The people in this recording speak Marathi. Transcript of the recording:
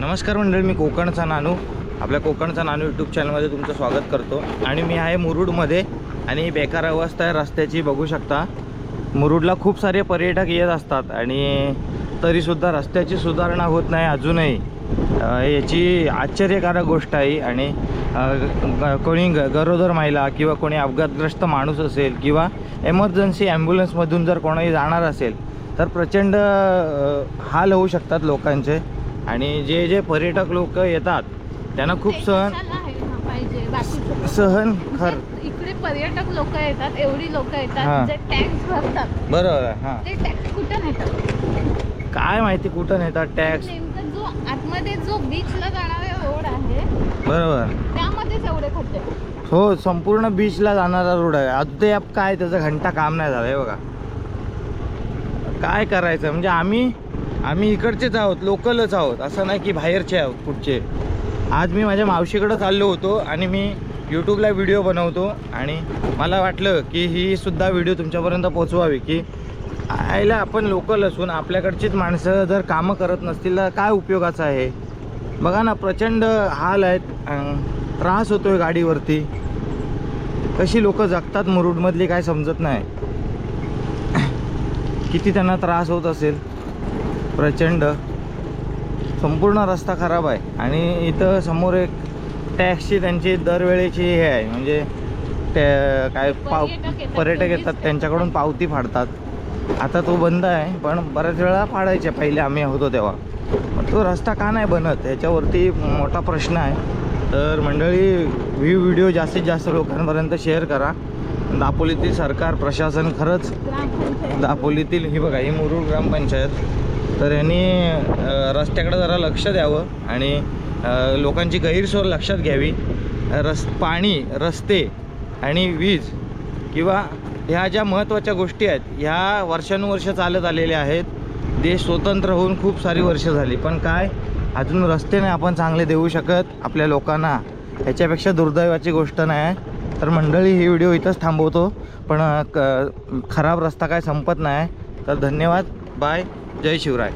नमस्कार मंडळी मी कोकणचा नानू. आपल्या कोकणचा नानू यूट्यूब चॅनलमध्ये तुमचं स्वागत करतो. आणि मी आहे मुरुडमध्ये आणि बेकार अवस्था आहे रस्त्याची बघू शकता. मुरुडला खूप सारे पर्यटक येत असतात आणि तरीसुद्धा रस्त्याची सुधारणा होत नाही अजूनही. याची आश्चर्यकारक गोष्ट आहे. आणि कोणी ग गरोदर महिला किंवा कोणी अपघातग्रस्त माणूस असेल किंवा एमर्जन्सी ॲम्ब्युलन्समधून जर कोणी जाणार असेल तर प्रचंड हाल होऊ शकतात लोकांचे. आणि जे जे पर्यटक लोक येतात त्यांना खूप सहन पाहिजे सहन खर म्हणजे इकडे पर्यटक लोक येतात एवढी लोक. येतात जे टॅक्स भरतात. बरोबर आहे हां. ते टॅक्स कुठं नेतात? काय माहिती कुठं नेतात टॅक्स? नेमकं जो आतमध्ये जो बीचला जाणारा रोड आहे बरोबर. त्यामध्येच एवढे खड्डे हो संपूर्ण बीचला जाणारा रोड आहे. अद्याप काय त्याचं घंटा काम नाही झालं हे बघा. काय करायचं? म्हणजे आम्ही आम्ही इकडचेच आहोत लोकलच आहोत. असं नाही की बाहेरचे आहोत कुठचे. आज मी माझ्या मावशीकडं चाललो होतो आणि मी यूट्यूबला व्हिडिओ बनवतो आणि मला वाटलं की ही सुद्धा व्हिडिओ तुमच्यापर्यंत पोचवावी की आयला आपण लोकल असून आपल्याकडचीच माणसं जर कामं करत नसतील तर काय उपयोगाचं आहे? बघा ना प्रचंड हाल आहेत. त्रास त्रास होतोय गाडीवरती. कशी लोक जगतात मुरुडमधली काय समजत नाही. किती त्यांना त्रास होत असेल. प्रचंड. संपूर्ण रस्ता खराब आहे. आणि इथं समोर एक टॅक्सची त्यांची दरवेळेची हे आहे. म्हणजे त्या काय पाव पर्यटक येतात, त्यांच्याकडून पावती फाडतात. आता तो बंद आहे. पण बऱ्याच वेळा फाडायचे. पहिले आम्ही होतो तेव्हा. मग तो रस्ता का नाही बनत? ह्याच्यावरती मोठा प्रश्न आहे. तर मंडळी ही व्हिडिओ जास्तीत जास्त लोकांपर्यंत शेअर करा. दापोलीतील सरकार प्रशासन खरंच दापोलीतील ही बघा ही मुरुड ग्रामपंचायत. तर यांनी रस्त्याकडं रस्त्याकडे जरा लक्ष द्यावं आणि लोकांची गैरसोय लक्षात घ्यावी. रस पाणी रस्ते आणि वीज किंवा ह्या ज्या महत्त्वाच्या गोष्टी आहेत ह्या वर्षानुवर्ष चालत आलेल्या आहेत. देश स्वतंत्र होऊन खूप सारी वर्ष झाली पण काय? अजून रस्ते नाही आपण चांगले देऊ शकत आपल्या लोकांना. ह्याच्यापेक्षा दुर्दैवाची गोष्ट नाही तर मंडळी ही व्हिडिओ इथंच थांबवतो. पण क खराब रस्ता काय संपत नाही. तर धन्यवाद. बाय. जय शिवराय.